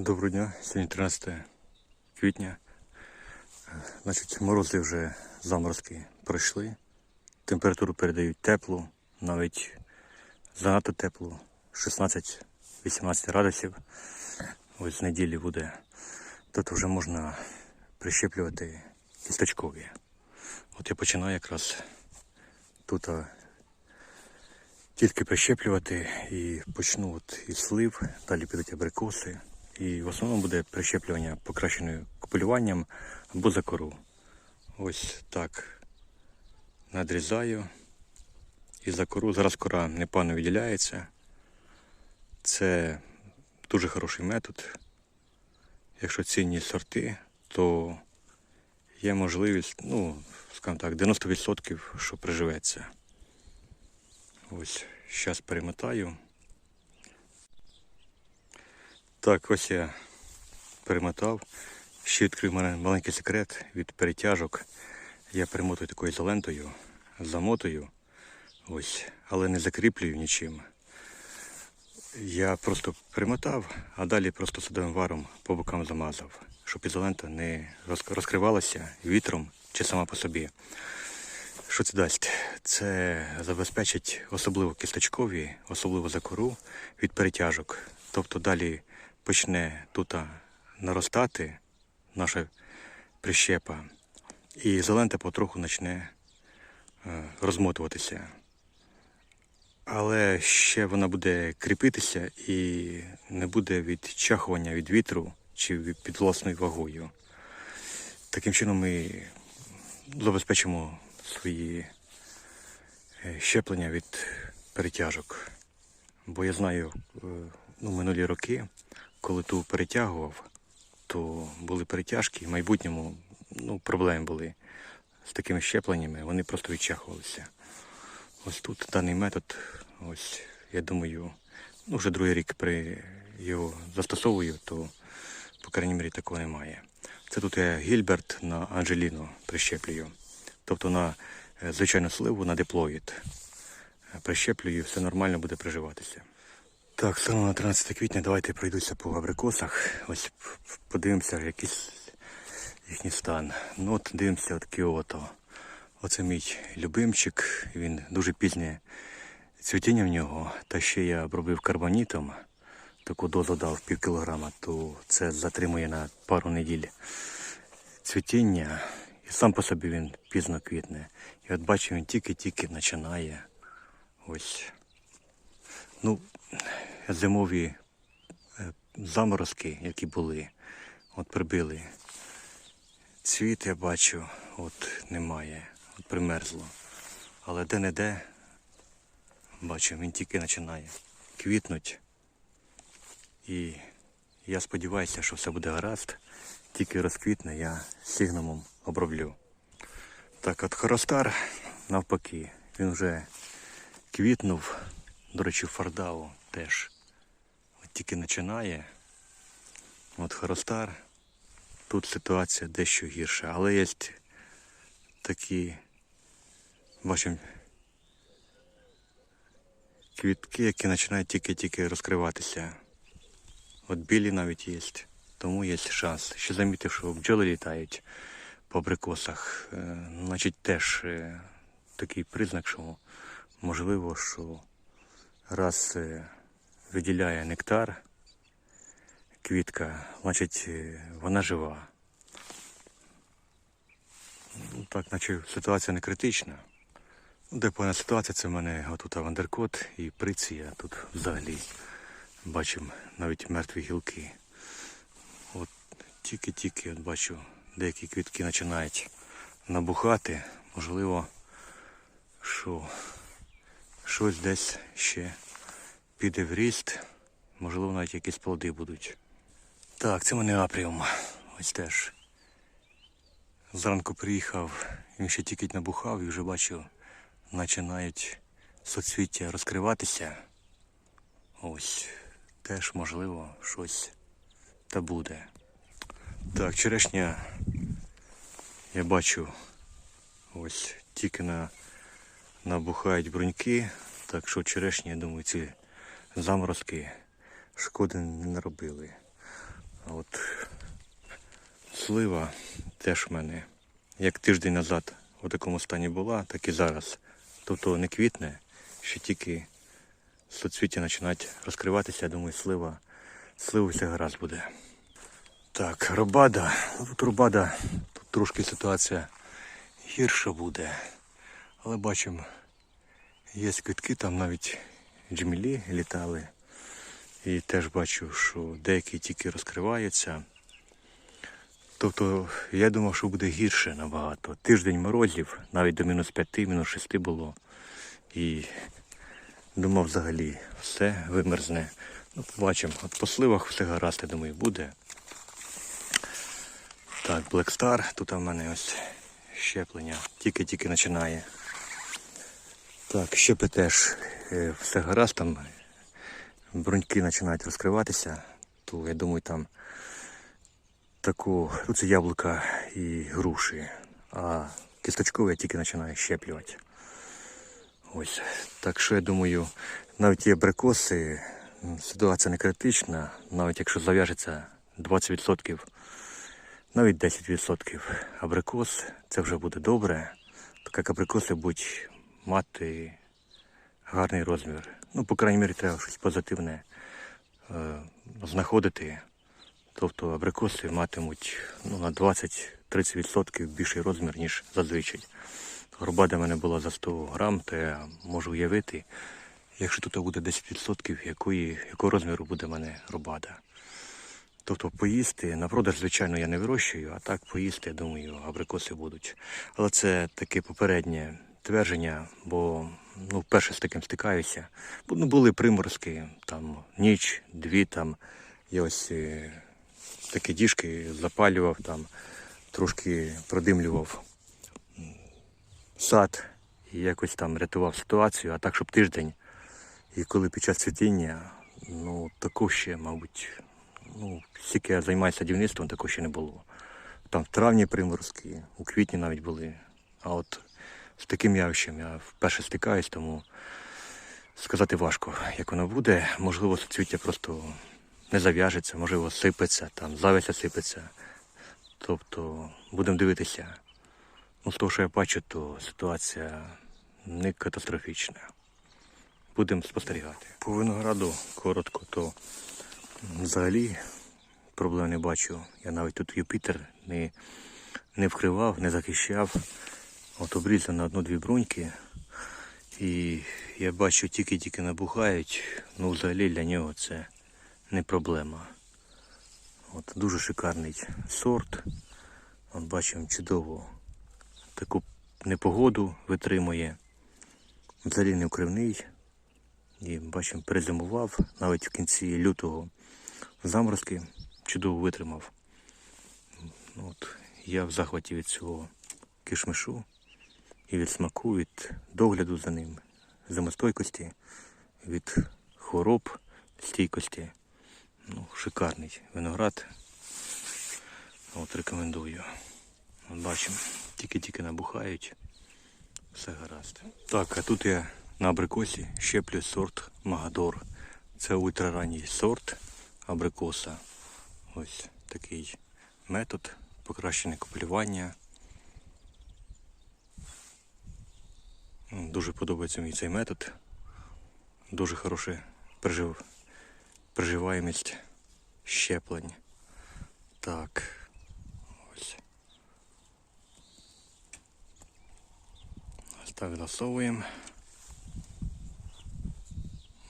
Доброго дня, сьогодні 13 квітня. Значить, морози вже заморозки пройшли. Температуру передають теплу, навіть занадто теплу, 16-18 градусів. Ось з неділі буде. Тут вже можна прищеплювати кісточкові. От я починаю якраз тут тільки прищеплювати і почну от із слив, далі підуть абрикоси. І в основному буде прищеплювання покращеною купулюванням або за кору. Ось так надрізаю. І за кору зараз кора непогано виділяється. Це дуже хороший метод. Якщо цінні сорти, то є можливість, ну, скажімо так, 90% що приживеться. Ось, зараз перемотаю. Так, ось я перемотав. Ще відкрив мене маленький секрет від перетяжок. Я перемотую такою ізолентою, замотую, ось, але не закріплюю нічим. Я просто перемотав, а далі просто садовим варом по бокам замазав, щоб ізолента не розкривалася вітром чи сама по собі. Що це дасть? Це забезпечить особливо кісточкові, особливо за кору від перетяжок. Тобто далі почне тут наростати наша прищепа, і ізолента потроху почне е, розмотуватися. Але ще вона буде кріпитися і не буде відчахування від вітру чи під власною вагою. Таким чином ми забезпечимо свої е, щеплення від перетяжок. Бо я знаю, е, ну, минулі роки, коли ту перетягував, то були перетяжки, і в майбутньому ну, проблеми були з такими щепленнями, вони просто відчахувалися. Ось тут даний метод, ось я думаю, ну вже другий рік при його застосовую, то по крайній мірі такого немає. Це тут я Гільберт на Анджеліну прищеплюю. Тобто на е, звичайну сливу на диплоїд. Е, Прищеплюю, все нормально буде приживатися. Так, станом на 13 квітня давайте пройдуся по абрикосах. Ось подивимося якийсь їхній стан. Ну от дивимося от Кіото. Оце мій любимчик, він дуже пізнє цвітіння в нього. Та ще я обробив карбонітом, таку дозу дав пів кілограма, то це затримує на пару неділь цвітіння. І сам по собі він пізно квітне. І от бачу, він тільки-тільки починає. Ось. Ну, зимові е, заморозки, які були, от прибили. Цвіт я бачу, от немає, от примерзло. Але де-не-де, бачу, він тільки починає квітнуть. І я сподіваюся, що все буде гаразд. Тільки розквітне, я сігнумом оброблю. Так, от Хоростар навпаки, він вже квітнув. До речі, Фардау теж тільки починає. От Хоростар. Тут ситуація дещо гірша, але є такі, бачимо, квітки, які починають тільки-тільки розкриватися. От білі навіть є, тому є шанс. Ще замітив, що бджоли літають по абрикосах. Е, Значить, теж е, такий признак, що можливо, що раз е, виділяє нектар, квітка, значить е, вона жива. Ну, так, наче ситуація не критична. Ну, Де певна ситуація, це в мене отут Вандеркот і приція. Тут взагалі бачимо навіть мертві гілки. От тільки-тільки от бачу, деякі квітки починають набухати. Можливо, що щось десь ще піде в ріст, можливо, навіть якісь плоди будуть. Так, це мене апріум. Ось теж. Зранку приїхав, він ще тільки набухав і вже бачу, починають соцвіття розкриватися. Ось, теж можливо щось та буде. Так, черешня я бачу, ось тільки на, набухають бруньки, так що черешні, я думаю, ці заморозки шкоди не наробили. А от слива теж в мене, як тиждень назад у такому стані була, так і зараз. Тобто не квітне, ще тільки соцвіття починають розкриватися, я думаю, слива, сливу все гаразд буде. Так, робада. Тут робада, тут трошки ситуація гірша буде. Але бачимо, є квитки, там навіть джмілі літали. І теж бачу, що деякі тільки розкриваються. Тобто я думав, що буде гірше набагато. Тиждень морозів, навіть до мінус 5, мінус 6 було. І думав взагалі все вимерзне. Ну, побачимо. От по сливах все гаразд, я думаю, буде. Так, Black Star, тут у мене ось щеплення. Тільки-тільки починає. Так, щепи теж е, все гаразд, там бруньки починають розкриватися, то я думаю там таку, тут це яблука і груші, а кісточкові я тільки починаю щеплювати. Ось. Так що я думаю, навіть є абрикоси, ситуація не критична, навіть якщо зав'яжеться 20%, навіть 10% абрикос, це вже буде добре. Так як абрикоси будуть мати гарний розмір. Ну, по крайній мірі, треба щось позитивне е, знаходити. Тобто абрикоси матимуть ну, на 20-30% більший розмір, ніж зазвичай. Горбада в мене була за 100 грам, то я можу уявити, якщо тут буде 10%, якої, якого розміру буде в мене робада. Тобто поїсти, на продаж, звичайно, я не вирощую, а так поїсти, я думаю, абрикоси будуть. Але це таке попереднє твердження, бо ну, вперше з таким стикаюся. Бо, Ну, були приморозки, там ніч, дві там. Я ось е, такі діжки запалював, там, трошки продимлював сад і якось там рятував ситуацію, а так, щоб тиждень. І коли під час цвітіння, ну таку ще, мабуть, ну, скільки я займаюся садівництвом, такого ще не було. Там в травні приморозки, у квітні навіть були. А от з таким явищем я вперше стикаюсь, тому сказати важко, як воно буде. Можливо, суцвіття просто не зав'яжеться, можливо, сипеться, там завися сипеться. Тобто будемо дивитися. Ну, з того, що я бачу, то ситуація не катастрофічна. Будемо спостерігати. По винограду коротко, то взагалі проблем не бачу. Я навіть тут Юпітер не, не вкривав, не захищав. От обрізав на одну-дві бруньки. І я бачу, тільки-тільки набухають. Ну, взагалі для нього це не проблема. От дуже шикарний сорт. От бачимо чудово таку непогоду витримує. Взагалі не вкривний. І бачимо, перезимував навіть в кінці лютого заморозки чудово витримав. От, я в захваті від цього кишмишу і від смаку, від догляду за ним, зимостойкості, від хвороб, стійкості. Ну, шикарний виноград. От рекомендую. Бачимо, тільки-тільки набухають. Все гаразд. Так, а тут я на абрикосі щеплю сорт Магадор. Це ультраранній сорт абрикоса. Ось такий метод покращене копулювання. Дуже подобається мені цей метод. Дуже хороша прижив... приживаємість щеплень. Так. Ось. Ось так засовуємо.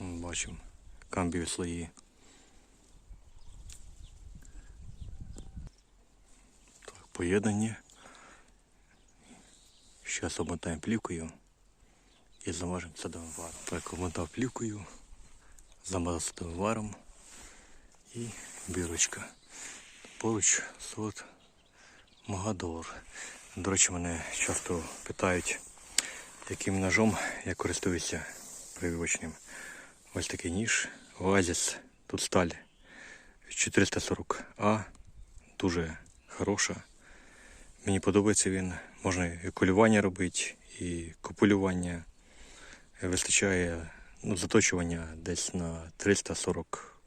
Бачимо камбіві слої. Так, поєднані. Зараз обмотаємо плівкою і замажемо садовим варом. Обмотав плівкою, замазав садовим варом і бірочка. Поруч сорт Магадор. До речі, мене часто питають, яким ножом я користуюся прививочним. Ось такий ніж, Оазіс, тут сталь 440А, дуже хороша. Мені подобається він. Можна і колювання робити, і копулювання. Вистачає ну, заточування десь на 340,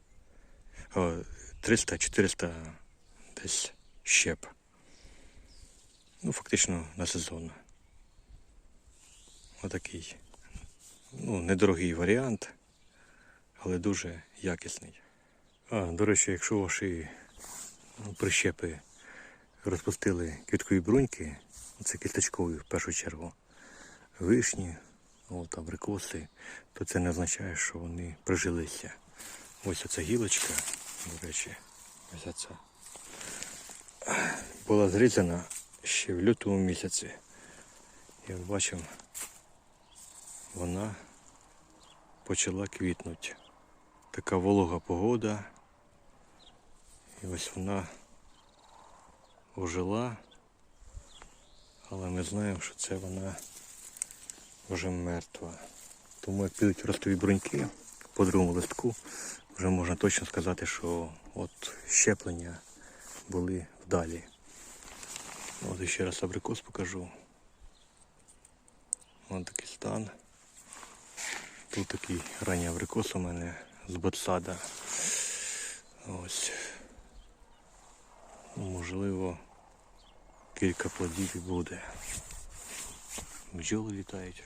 300-400 десь щеп. Ну, фактично на сезон. Отакий. Ну, недорогий варіант, але дуже якісний. А, до речі, якщо ваші ну, прищепи розпустили квіткові бруньки, це кісточкові в першу чергу, вишні, от, абрикоси, то це не означає, що вони прижилися. Ось оця гілочка, до речі, ось оця, була зрізана ще в лютому місяці. І от бачимо, вона почала квітнути. Така волога погода. І ось вона ожила, але ми знаємо, що це вона вже мертва. Тому як підуть ростові бруньки по другому листку, вже можна точно сказати, що от щеплення були вдалі. От ще раз абрикос покажу. Ось такий стан. Тут такий ранній абрикос у мене з ботсада. Ось. Можливо, кілька плодів і буде. Бджоли літають.